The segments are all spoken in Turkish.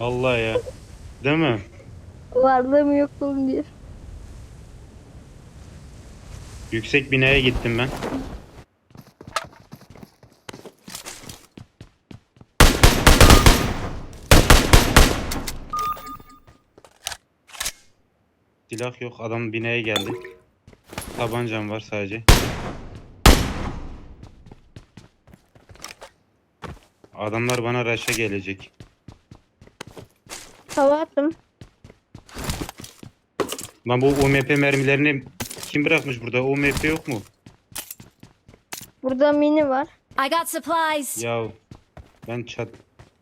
Vallahi ya. Değil mi? Varlığım yokluğum bir. Yüksek binaya gittim ben. Silah yok. Adam binaya geldi. Tabancam var sadece. Adamlar bana raşa gelecek. Hava attım. Lan bu UMP mermilerini kim bırakmış burada? UMP yok mu? Burada mini var. I got supplies. Ya ben çat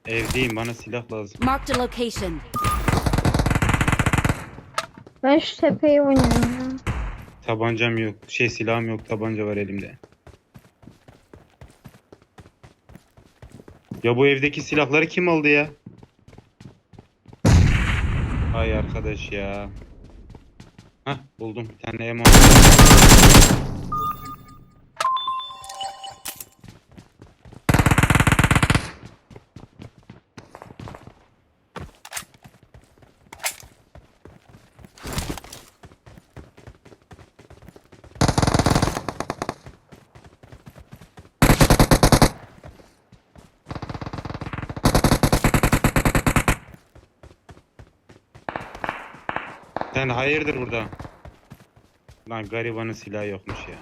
evdeyim bana silah lazım. Marked a location. Ben şu tepeyi oynuyorum. ya. Tabancam yok. Şey silahım yok. Tabanca var elimde. Ya bu evdeki silahları kim aldı ya? Ay arkadaş ya. Hah buldum. Bir tane M16. Sen hayırdır burada? Lan garibanın silahı yokmuş ya.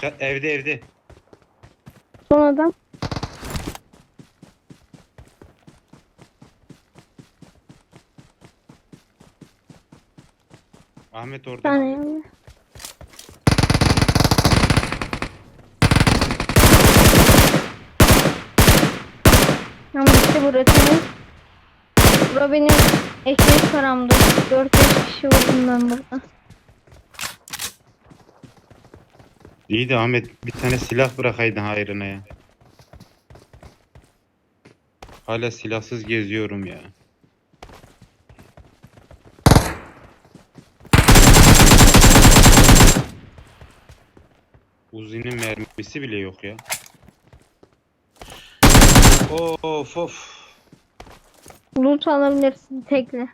Ça- Evde evde. Son adam. Ahmet Bir orada. tane yani. Ama işte burası. Bura benim ekmek paramdı. 4-5 kişi vurdum ben burada. İyi de Ahmet bir tane silah bırakaydın hayrına ya. Hala silahsız geziyorum ya. Uzi'nin mermisi bile yok ya. Of of. Loot alabilirsin tekli.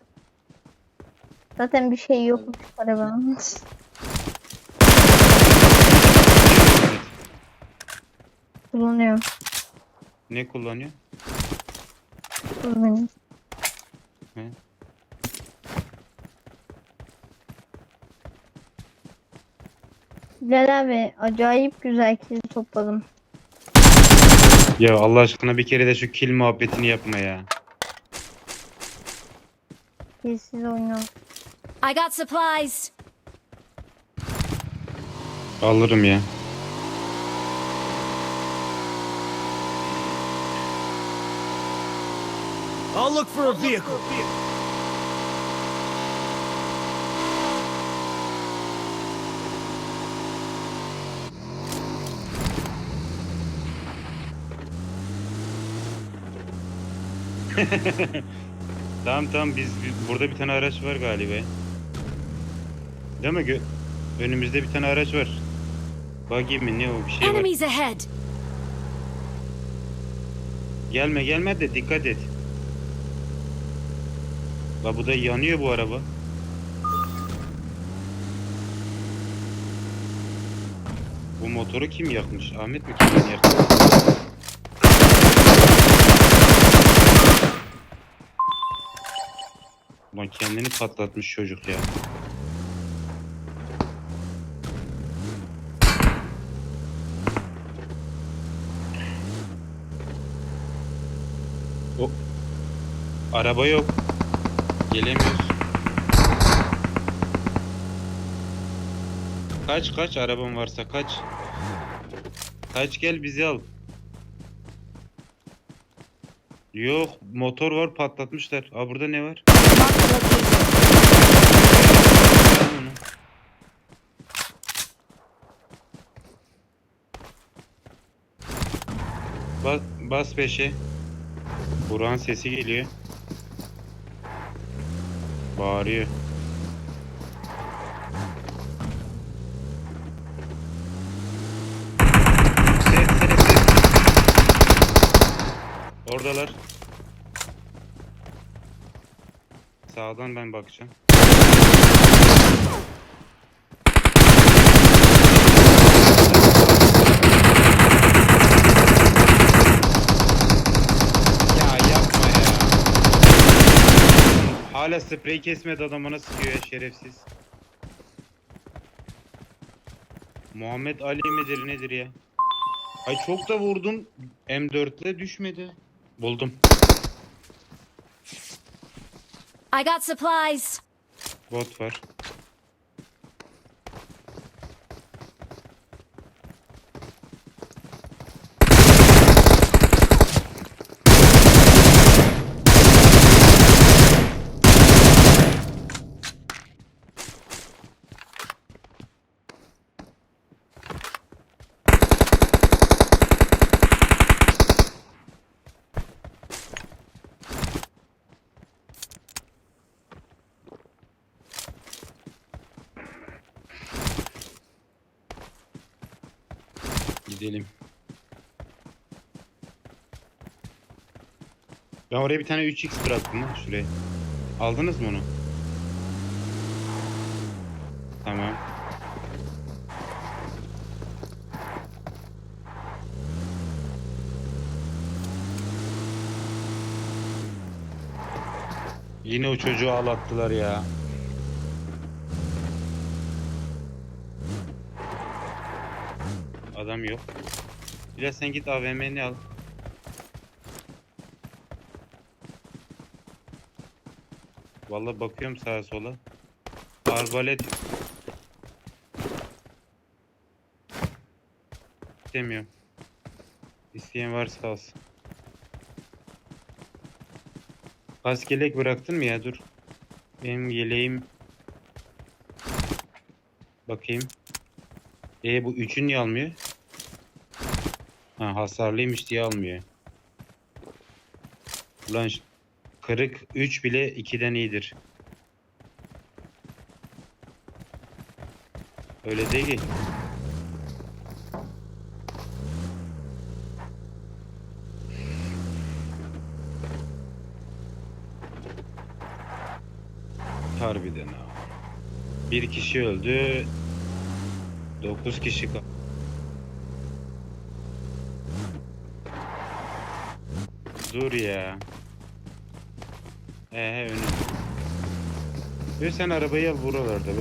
Zaten bir şey yokmuş arabanın. Kullanıyorum. Ne kullanıyor? Benim. He? Bilal abi acayip güzel kill topladım. Ya Allah aşkına bir kere de şu kill muhabbetini yapma ya. Killsiz oynuyorum. I got supplies. Alırım ya. I'll look for a vehicle. Tamam tamam biz burada bir tane araç var galiba. Değil mi? Gö- Önümüzde bir tane araç var. Buggy mi ne o bir şey var. Enemies ahead. Gelme gelme de dikkat et. La bu da yanıyor bu araba. Bu motoru kim yakmış? Ahmet mi kim yakmış? Lan kendini patlatmış çocuk ya. O araba yok. Gelemiyoruz. Kaç kaç araban varsa kaç. Kaç gel bizi al. Yok motor var patlatmışlar. Aa burada ne var? Marked a location. Al onu. Bas, bas peşe. Burak'ın sesi geliyor. Bağırıyor. Ses, ses, ses. Oradalar. Sağdan ben bakacağım. Ya yapma ya. Hala sprey kesmedi adam bana sıkıyor ya şerefsiz. Muhammed Ali midir nedir ya? Ay çok da vurdum. M4 ile düşmedi. Buldum. I got supplies. Bot var. Gidelim. Ben oraya bir tane 3x bıraktım lan şuraya. Aldınız mı onu? Tamam. Yine o çocuğu ağlattılar ya. Adam yok. Biraz sen git AVM'ni al. Vallahi bakıyorum sağa sola. Arbalet. İstemiyorum. İsteyen varsa alsın. Kask yelek bıraktın mı ya dur. Benim yeleğim. Bakayım. E bu üçün niye almıyor? Ha hasarlıymış diye almıyor. Ulan kırık 3 bile 2'den iyidir. Öyle değil. Harbiden ha. Bir kişi öldü. 9 kişi kaldı. Dur ya. Ehe önüm. Ve sen arabayı al buralarda be.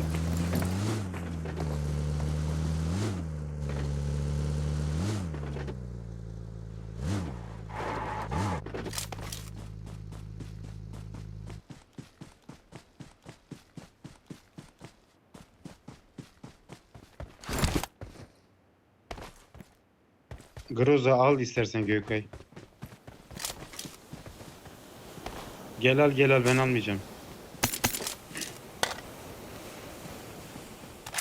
Groza al istersen Gökay. Gel al gel al ben almayacağım.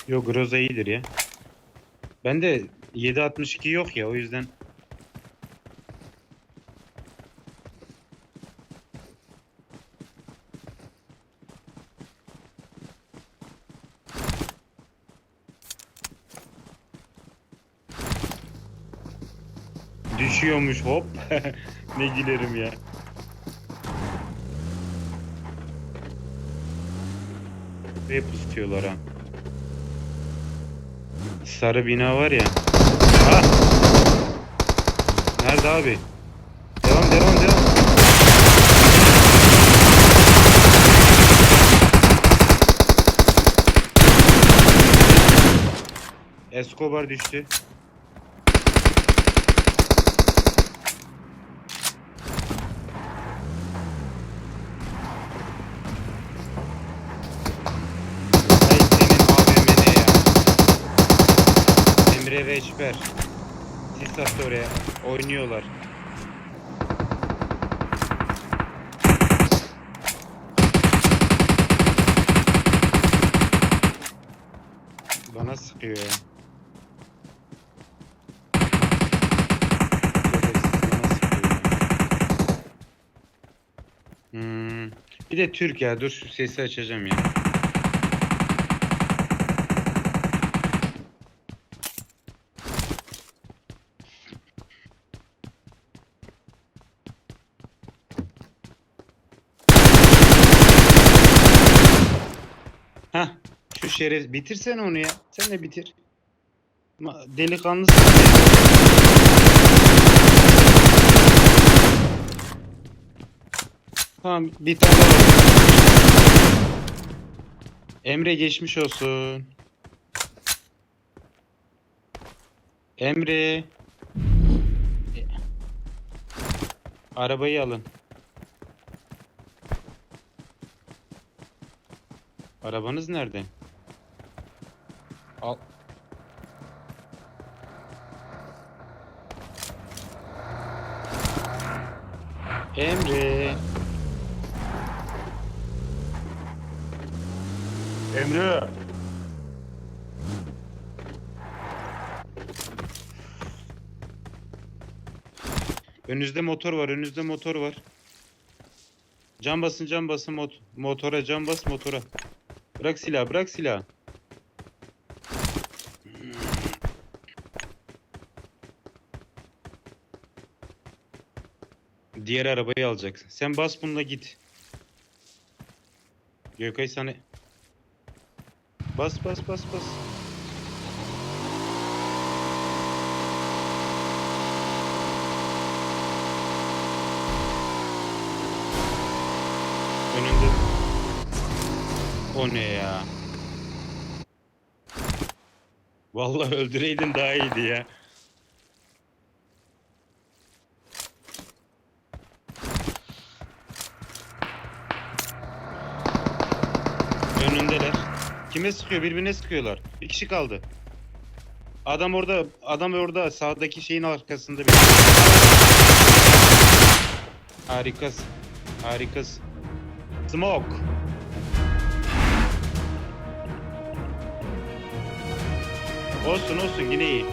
Yok Groza iyidir ya. Bende 7.62 yok ya o yüzden. Düşüyormuş hop. ne gülerim ya. Ve pusuyorlar ha. Sarı bina var ya. Ha! Nerede abi? Devam devam devam. Escobar düştü. Eşber. Sis attı oraya. Oynuyorlar. Bana sıkıyor ya. Hmm. Bir de Türk ya. Dur şu sesi açacağım ya. Şu şeref bitirsene onu ya. Sen de bitir. Delikanlısın. Tamam bir tane. Emre geçmiş olsun. Emre. E- Arabayı alın. Arabanız nerede? Emre. Emre. Önünüzde motor var, önünüzde motor var. Cam basın, cam basın mot motora, cam bas motora. Bırak silah, bırak silah. Diğer arabayı alacaksın. Sen bas bununla git. Gökay sana... Bas bas bas bas. Önünde. O ne ya? Vallahi öldüreydin daha iyiydi ya. Kime sıkıyor? Birbirine sıkıyorlar. Bir kişi kaldı. Adam orada, adam orada sağdaki şeyin arkasında bir. Harikasın. Harikasın. Smoke. Olsun olsun yine iyi.